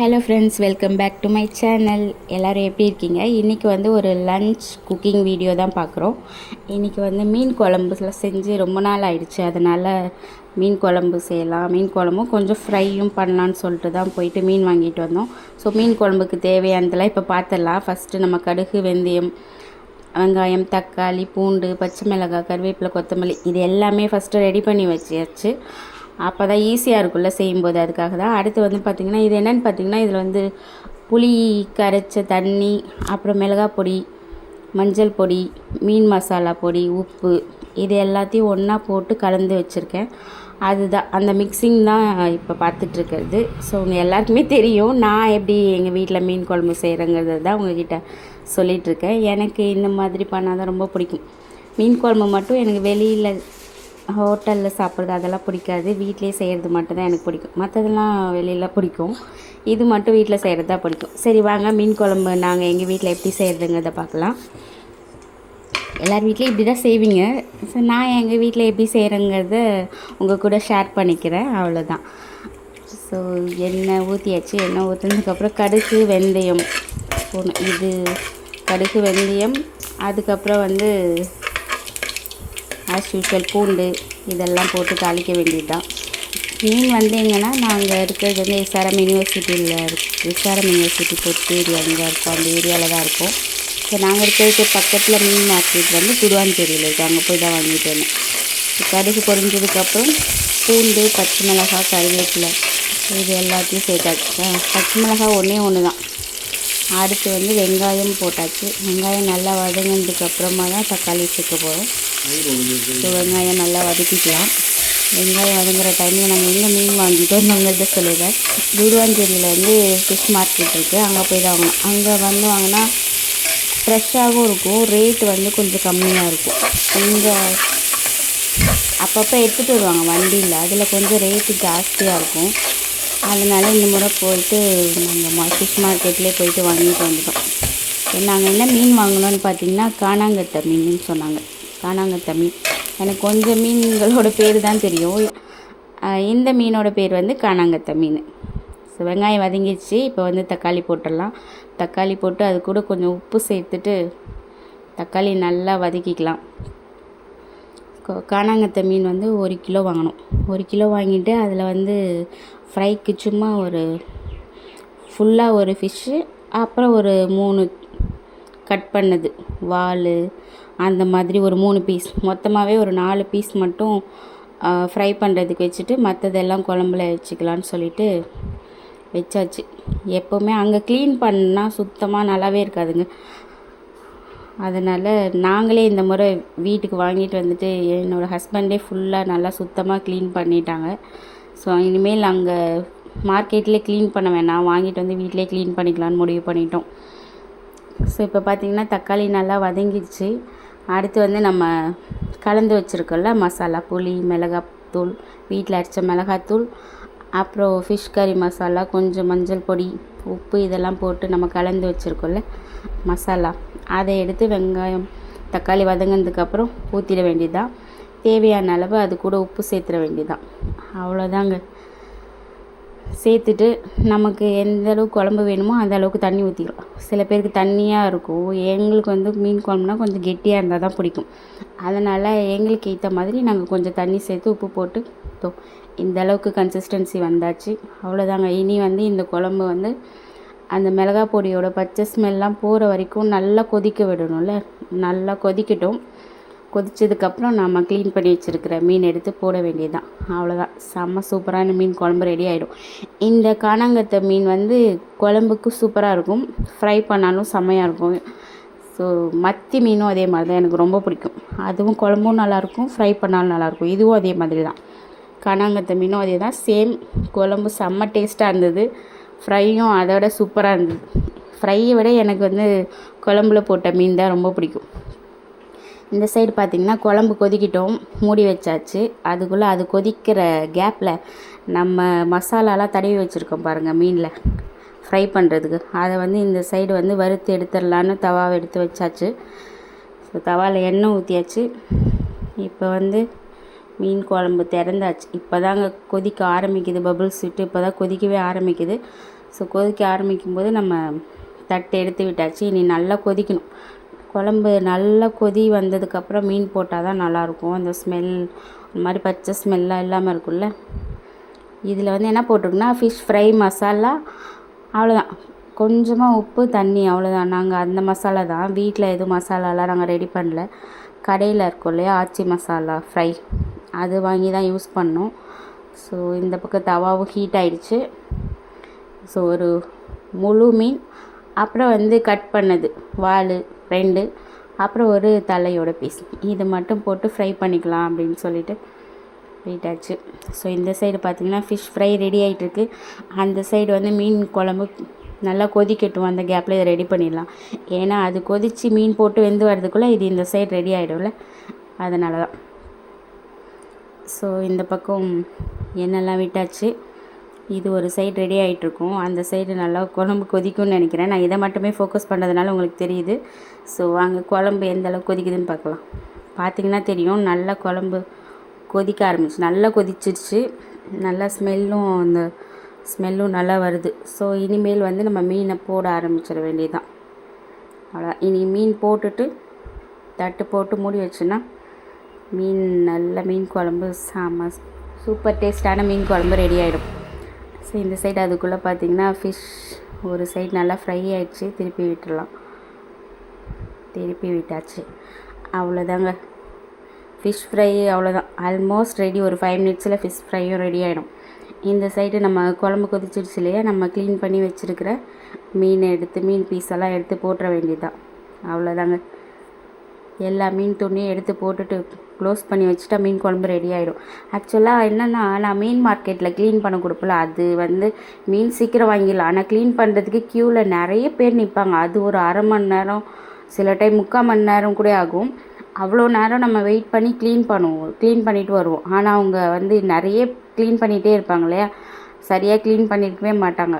Hello friends welcome back to my channel. எல்லோரும் எப்படி இருக்கீங்க? இன்றைக்கி வந்து ஒரு லன்ச் குக்கிங் வீடியோ தான் பார்க்குறோம். இன்றைக்கி வந்து மீன் குழம்புல செஞ்சு ரொம்ப நாள் ஆயிடுச்சு. அதனால் மீன் குழம்பு செய்யலாம். மீன் குழம்பும் கொஞ்சம் ஃப்ரையும் பண்ணலான்னு சொல்லிட்டு தான் போயிட்டு மீன் வாங்கிட்டு வந்தோம். ஸோ மீன் குழம்புக்கு தேவையானதெல்லாம் இப்போ பார்த்துடலாம் ஃபஸ்ட்டு நம்ம கடுகு வெந்தயம் வெங்காயம் தக்காளி பூண்டு பச்சை மிளகாய் கருவேப்பிலை கொத்தமல்லி இது எல்லாமே ஃபஸ்ட்டு ரெடி பண்ணி வச்சியாச்சு அப்போ தான் ஈஸியாக இருக்கும்ல செய்யும்போது. அதுக்காக தான் அடுத்து வந்து பார்த்திங்கன்னா இது என்னென்னு பார்த்திங்கன்னா இதில் வந்து புளி கரைச்ச தண்ணி அப்புறம் மிளகாய் பொடி மஞ்சள் பொடி மீன் மசாலா பொடி உப்பு இது எல்லாத்தையும் ஒன்றா போட்டு கலந்து வச்சுருக்கேன். அதுதான் அந்த மிக்சிங் தான் இப்போ பார்த்துட்ருக்கிறது ஸோ உங்கள் எல்லாருக்குமே தெரியும் நான் எப்படி எங்கள் வீட்டில் மீன் குழம்பு செய்கிறேங்கிறது தான் உங்ககிட்ட சொல்லிகிட்ருக்கேன் எனக்கு இந்த மாதிரி பண்ணால் தான் ரொம்ப பிடிக்கும். மீன் குழம்பு மட்டும் எனக்கு வெளியில் ஹோட்டலில் சாப்பிட்றது அதெல்லாம் பிடிக்காது. வீட்லேயே செய்கிறது மட்டும்தான் எனக்கு பிடிக்கும். மற்றதெல்லாம் வெளியில் பிடிக்கும். இது மட்டும் வீட்டில் செய்கிறது தான் பிடிக்கும். சரி வாங்க. மீன் குழம்பு நாங்கள் எங்கள் வீட்டில் எப்படி செய்கிறதுங்கிறத பார்க்கலாம். எல்லார் வீட்லேயும் இப்படி தான் செய்வீங்க. ஸோ நான் எங்கள் வீட்டில் எப்படி செய்கிறேங்கிறத உங்கள் கூட ஷேர் பண்ணிக்கிறேன். அவ்வளோதான் ஸோ எண்ணெய் ஊற்றியாச்சு எண்ணெய் ஊற்றுனதுக்கப்புறம் கடுகு வெந்தயம். போகணும் இது கடுகு வெந்தயம். அதுக்கப்புறம் வந்து ஆஸ் யூஷுவல் பூண்டு இதெல்லாம் போட்டு தாளிக்க வேண்டியது தான் மீன் வந்தீங்கன்னா நாங்கள் இருக்கிறது வந்து எஸ்ஆர்எம் யூனிவர்சிட்டியில் இருக்குது எஸ்ஆர்எம் யூனிவர்சிட்டி பொறுத்து ஏரியா அங்கே இருக்கும். அந்த ஏரியாவில் தான் இருக்கும். ஸோ நாங்கள் இருக்கிறதுக்கு பக்கத்தில் மீன் மார்க்கெட் வந்து குடுவாஞ்சேரியில் இருக்குது அங்கே போய் தான் வாங்கிட்டு வந்தோம் கடுகு பொறிஞ்சதுக்கப்புறம் பூண்டு பச்சை மிளகாய் கருவேப்பிலை இது எல்லாத்தையும் சேர்த்தாச்சு. பச்சை மிளகாய் ஒன்றே ஒன்று தான் அடுத்து வந்து வெங்காயம் போட்டாச்சு. வெங்காயம் நல்லா வதங்கினதுக்கப்புறமா தான் தக்காளி சேர்க்க போகிறோம் ஸோ வெங்காயம் நல்லா வதக்கிக்கலாம். வெங்காயம் வதங்குற டைமில் நாங்கள் எங்கே மீன் வாங்கிட்டோம் வந்தோங்கிறத சொல்லிடுறேன். குருவாஞ்சேரியில் வந்து ஃபிஷ் மார்க்கெட் இருக்குது அங்கே போய் தான் வாங்கணும். அங்கே வந்து வாங்கினா ஃப்ரெஷ்ஷாகவும் இருக்கும். ரேட் வந்து கொஞ்சம் கம்மியாக இருக்கும். இங்கே அப்பப்போ எடுத்துகிட்டு வருவாங்க வண்டியில். அதில் கொஞ்சம் ரேட்டு ஜாஸ்தியாக இருக்கும். அதனால் இந்த முறை போயிட்டு நாங்கள் ஃபிஷ் மார்க்கெட்லேயே போயிட்டு வாங்கிட்டு வந்துட்டோம். நாங்கள் என்ன மீன் வாங்கினோன்னு பார்த்தீங்கன்னா காணாங்கத்தை மீன் சொன்னாங்க. காணாங்கத்தை மீன் எனக்கு கொஞ்சம் மீன்களோட பேர் தான் தெரியும். இந்த மீனோட பேர் வந்து காணாங்கத்தை மீன் ஸோ வெங்காயம் வதங்கிடுச்சு. இப்போ வந்து தக்காளி போட்டுடலாம். தக்காளி போட்டு அது கூட கொஞ்சம் உப்பு சேர்த்துட்டு தக்காளி நல்லா வதக்கிக்கலாம். காணாங்கத்தை மீன் வந்து ஒரு கிலோ வாங்கினோம் ஒரு கிலோ வாங்கிட்டு அதில் வந்து ஃப்ரைக்கு சும்மா ஒரு ஃபுல்லாக ஒரு ஃபிஷ்ஷு அப்புறம் ஒரு மூணு கட் பண்ணது. வால் அந்த மாதிரி ஒரு மூணு பீஸ் மொத்தமாகவே ஒரு நாலு பீஸ் மட்டும் ஃப்ரை பண்ணுறதுக்கு வச்சுட்டு மற்றதெல்லாம் குழம்புல வச்சுக்கலான்னு சொல்லிட்டு வச்சாச்சு. எப்போவுமே அங்கே க்ளீன் பண்ணால் சுத்தமாக நல்லாவே இருக்காதுங்க. அதனால் நாங்களே இந்த முறை வீட்டுக்கு வாங்கிட்டு வந்துட்டு என்னோடய ஹஸ்பண்டே ஃபுல்லாக நல்லா சுத்தமாக க்ளீன் பண்ணிட்டாங்க. ஸோ இனிமேல் அங்கே மார்க்கெட்லேயே க்ளீன் பண்ண வேணாம். வாங்கிட்டு வந்து வீட்டிலே க்ளீன் பண்ணிக்கலான்னு முடிவு பண்ணிட்டோம். ஸோ இப்போ பார்த்திங்கன்னா தக்காளி நல்லா வதங்கிடுச்சு. அடுத்து வந்து நம்ம கலந்து வச்சுருக்கோம்ல மசாலா புளி மிளகாத்தூள் வீட்டில் அரைச்ச மிளகாத்தூள் அப்புறம் ஃபிஷ் கறி மசாலா கொஞ்சம் மஞ்சள் பொடி உப்பு இதெல்லாம் போட்டு நம்ம கலந்து வச்சுருக்கோம்ல மசாலா. அதை எடுத்து வெங்காயம் தக்காளி வதங்கினதுக்கப்புறம் ஊற்றிட வேண்டியதுதான். தேவையான அளவு அது கூட உப்பு சேர்த்துட வேண்டியதுதான். அவ்வளோதாங்க சேர்த்துட்டு நமக்கு எந்த அளவுக்கு குழம்பு வேணுமோ அந்த அளவுக்கு தண்ணி ஊற்றிக்கலாம் சில பேருக்கு தண்ணியாக இருக்கும். எங்களுக்கு வந்து மீன் குழம்புனா கொஞ்சம் கெட்டியாக இருந்தால் தான் பிடிக்கும். அதனால் எங்களுக்கு ஏற்ற மாதிரி நாங்கள் கொஞ்சம் தண்ணி சேர்த்து உப்பு போட்டு தோ இந்த அளவுக்கு கன்சிஸ்டன்சி வந்தாச்சு. அவ்வளோதாங்க இனி வந்து இந்த குழம்பு வந்து அந்த மிளகா பொடியோட பச்சை ஸ்மெல்லாம் போகிற வரைக்கும் நல்லா கொதிக்க விடணும்ல. நல்லா கொதிக்கட்டும். கொதித்ததுக்கப்புறம் நம்ம க்ளீன் பண்ணி வச்சுருக்கிற மீன் எடுத்து போட வேண்டியது தான் அவ்வளோதான் செம்ம சூப்பரான மீன் குழம்பு ரெடி ஆகிடும் இந்த காணாங்கத்தை மீன் வந்து குழம்புக்கு சூப்பராக இருக்கும். ஃப்ரை பண்ணாலும் செம்மையாக இருக்கும். ஸோ மத்தி மீனும் அதே மாதிரி தான் எனக்கு ரொம்ப பிடிக்கும். அதுவும் குழம்பும் நல்லாயிருக்கும் ஃப்ரை பண்ணாலும் நல்லாயிருக்கும். இதுவும் அதே மாதிரி தான் காணாங்கத்தை மீனும் அதே தான் சேம் குழம்பு செம்ம டேஸ்ட்டாக இருந்தது. ஃப்ரையும் அதோட சூப்பராக இருந்தது. ஃப்ரையை விட எனக்கு வந்து குழம்புல போட்ட மீன் தான் ரொம்ப பிடிக்கும். இந்த சைடு பார்த்திங்கன்னா குழம்பு கொதிக்கிட்டோம் மூடி வச்சாச்சு. அதுக்குள்ளே அது கொதிக்கிற கேப்பில் நம்ம மசாலாலாம் தடவி வச்சுருக்கோம் பாருங்கள் மீனில். ஃப்ரை பண்ணுறதுக்கு அதை வந்து இந்த சைடு வந்து வறுத்து எடுத்துடலான்னு தவாவை எடுத்து வச்சாச்சு. ஸோ தவாவில் எண்ணெய் ஊற்றியாச்சு இப்போ வந்து மீன் குழம்பு திறந்தாச்சு. இப்போ தாங்க கொதிக்க ஆரம்பிக்குது பபுள்ஸ் விட்டு இப்போ தான் கொதிக்கவே ஆரம்பிக்குது. ஸோ கொதிக்க ஆரம்பிக்கும் போது நம்ம தட்டு எடுத்து விட்டாச்சு. இனி நல்லா கொதிக்கணும். குழம்பு நல்லா கொதி வந்ததுக்கப்புறம் மீன் போட்டால் தான் நல்லாயிருக்கும். அந்த ஸ்மெல் இந்த மாதிரி பச்சை ஸ்மெல்லாம் இல்லாமல் இருக்கும்ல. இதில் வந்து என்ன போட்டிருக்குன்னா ஃபிஷ் ஃப்ரை மசாலா அவ்வளோதான். கொஞ்சமாக உப்பு தண்ணி அவ்வளோதான். நாங்கள் அந்த மசாலா தான். வீட்டில் எதுவும் மசாலாலாம் நாங்கள் ரெடி பண்ணல. கடையில் இருக்கும் இல்லையா ஆச்சி மசாலா ஃப்ரை அது வாங்கி தான் யூஸ் பண்ணோம். ஸோ இந்த பக்கம் தவாவும் ஹீட் ஆயிடுச்சு. ஸோ ஒரு முழு மீன். அப்புறம் வந்து கட் பண்ணது. வால். ரெண்டு அப்புறம் ஒரு தலையோட பீஸ் இது மட்டும் போட்டு ஃப்ரை பண்ணிக்கலாம் அப்படின்னு சொல்லிட்டு போயிட்டாச்சு. ஸோ இந்த சைடு பார்த்திங்கன்னா ஃபிஷ் ஃப்ரை ரெடி ஆகிட்டுருக்கு அந்த சைடு வந்து மீன் குழம்பு நல்லா கொதிக்கட்டும். அந்த கேப்பில் இதை ரெடி பண்ணிடலாம். ஏன்னா அது கொதித்து மீன் போட்டு வெந்து வரதுக்குள்ளே இது இந்த சைடு ரெடி ஆகிடும்ல அதனால தான் ஸோ இந்த பக்கம் எண்ணெய்லாம் விட்டாச்சு? இது ஒரு சைடு ரெடி ஆகிட்ருக்கும் அந்த சைடு நல்லா குழம்பு கொதிக்கும்னு நினைக்கிறேன். நான் இதை மட்டுமே ஃபோக்கஸ் பண்ணுறதுனால உங்களுக்கு தெரியுது. ஸோ வாங்க குழம்பு எந்த அளவுக்கு கொதிக்குதுன்னு பார்க்கலாம். பார்த்தீங்கன்னா தெரியும் நல்லா குழம்பு கொதிக்க ஆரம்பிச்சு நல்லா கொதிச்சிருச்சு. நல்லா ஸ்மெல்லும் அந்த ஸ்மெல்லும் நல்லா வருது. ஸோ இனிமேல் வந்து நம்ம மீனை போட ஆரம்பிச்சிட வேண்டியதுதான். அவ்வளோ இனி மீன் போட்டுட்டு தட்டு போட்டு மூடி வச்சுன்னா மீன் நல்ல மீன் குழம்பு சாம சூப்பர் டேஸ்ட்டான மீன் குழம்பு ரெடி ஆகிடும் ஸோ இந்த சைடு அதுக்குள்ளே பார்த்தீங்கன்னா ஃபிஷ் ஒரு சைடு நல்லா ஃப்ரை ஆகிடுச்சு திருப்பி விட்டுடலாம் திருப்பி விட்டாச்சு. அவ்வளோதாங்க. ஃபிஷ் ஃப்ரை அவ்வளோதான். ஆல்மோஸ்ட் ரெடி ஒரு ஃபைவ் மினிட்ஸில் ஃபிஷ் ஃப்ரையும் ரெடி ஆகிடும் இந்த சைடு நம்ம குழம்பு கொதிச்சிடுச்சு இல்லையா? நம்ம க்ளீன் பண்ணி வச்சுருக்கிற மீனை எடுத்து மீன் பீஸ் எல்லாம் எடுத்து போட்டுற வேண்டியதுதான். அவ்வளோதாங்க. எல்லா மீன் துணியும் எடுத்து போட்டுட்டு க்ளோஸ் பண்ணி வச்சுட்டா மீன் குழம்பு ரெடி ஆகிடும் ஆக்சுவலாக என்னென்னா நான் மீன் மார்க்கெட்டில் க்ளீன் பண்ண கொடுப்பல அது வந்து மீன் சீக்கிரம் வாங்கிடலாம். ஆனால் க்ளீன் பண்ணுறதுக்கு க்யூவில் நிறைய பேர் நிற்பாங்க அது ஒரு அரை மணி நேரம் சில டைம் முக்கால் மணி நேரம் கூட ஆகும். அவ்வளோ நேரம் நம்ம வெயிட் பண்ணி க்ளீன் பண்ணுவோம். க்ளீன் பண்ணிவிட்டு வருவோம். ஆனால் அவங்க வந்து நிறைய க்ளீன் பண்ணிகிட்டே இருப்பாங்க இல்லையா? சரியாக க்ளீன் பண்ணியிருக்கவே மாட்டாங்க.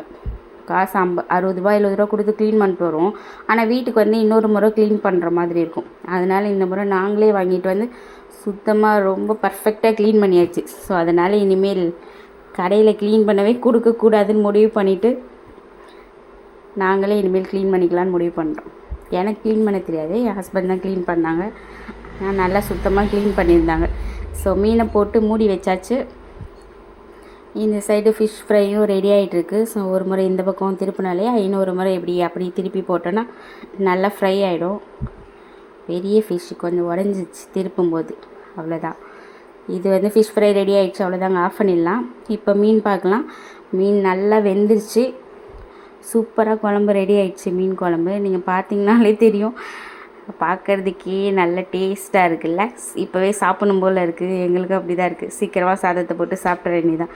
காசு ஐம்ப அறுபது ரூபா எழுபது ரூபா கொடுத்து க்ளீன் பண்ணிட்டு வரும். ஆனால் வீட்டுக்கு வந்து இன்னொரு முறை க்ளீன் பண்ணுற மாதிரி இருக்கும். அதனால் இந்த முறை நாங்களே வாங்கிட்டு வந்து சுத்தமாக ரொம்ப பர்ஃபெக்டாக க்ளீன் பண்ணியாச்சு. ஸோ அதனால் இனிமேல் கடையில் க்ளீன் பண்ணவே கொடுக்கக்கூடாதுன்னு முடிவு பண்ணிவிட்டு நாங்களே இனிமேல் க்ளீன் பண்ணிக்கலான்னு முடிவு பண்ணுறோம் எனக்கு க்ளீன் பண்ண தெரியாது. என் ஹஸ்பண்ட் தான் க்ளீன் பண்ணாங்க. நான் நல்லா சுத்தமாக க்ளீன் பண்ணியிருந்தாங்க. ஸோ மீனை போட்டு மூடி வச்சாச்சு. இந்த சைடு ஃபிஷ் ஃப்ரையும் ரெடி ஆகிட்டுருக்கு ஸோ ஒரு முறை இந்த பக்கம் திருப்பினாலே இன்னொரு முறை இப்படி அப்படி திருப்பி போட்டோன்னா நல்லா ஃப்ரை ஆகிடும் பெரிய ஃபிஷ் கொஞ்சம் உடஞ்சிச்சு திருப்பும்போது. அவ்வளோதான் இது வந்து ஃபிஷ் ஃப்ரை ரெடி ஆகிடுச்சு அவ்வளோதாங்க ஆஃப் பண்ணிடலாம். இப்போ மீன் பார்க்கலாம். மீன் நல்லா வெந்துருச்சு. சூப்பராக குழம்பு ரெடி ஆகிடுச்சு மீன் குழம்பு. நீங்கள் பார்த்தீங்கனாலே தெரியும். பார்க்குறதுக்கே நல்ல டேஸ்ட்டாக இருக்குல்ல? இப்போவே சாப்பிடணும் போல் இருக்குது எங்களுக்கும் அப்படி தான் இருக்குது சீக்கிரமாக சாதத்தை போட்டு சாப்பிட வேண்டியதான்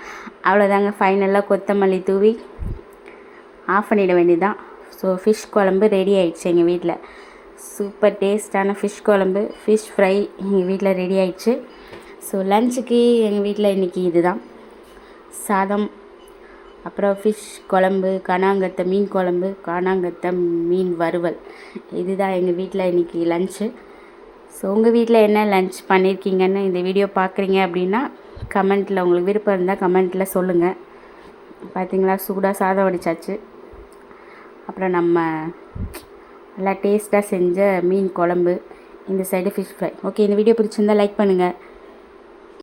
அவ்வளோதாங்க ஃபைனலாக கொத்தமல்லி தூவி ஆஃப் பண்ணிட வேண்டியதான் ஸோ ஃபிஷ் குழம்பு ரெடி ஆயிடுச்சு எங்கள் வீட்டில் சூப்பர் டேஸ்டான ஃபிஷ் குழம்பு ஃபிஷ் ஃப்ரை எங்கள் வீட்டில் ரெடி ஆயிடுச்சு. ஸோ லஞ்சுக்கு எங்கள் வீட்டில் இன்றைக்கி இதுதான். சாதம் அப்புறம் ஃபிஷ் குழம்பு கானாங்கத்தை மீன் குழம்பு கானாங்கத்தை மீன் வறுவல். இதுதான் எங்கள் வீட்டில் இன்றைக்கி லஞ்சு ஸோ உங்கள் வீட்டில் என்ன லன்ச் பண்ணியிருக்கீங்கன்னு இந்த வீடியோ பார்க்குறீங்க அப்படின்னா கமெண்ட்டில் உங்களுக்கு விருப்பம் இருந்தால் கமெண்ட்டில் சொல்லுங்கள் பார்த்தீங்களா சூடாக சாதம் வடிச்சாச்சு. அப்புறம் நம்ம நல்லா டேஸ்ட்டாக செஞ்ச மீன் குழம்பு இந்த சைடு ஃபிஷ் ஃப்ரை ஓகே இந்த வீடியோ பிடிச்சிருந்தால் லைக் பண்ணுங்கள்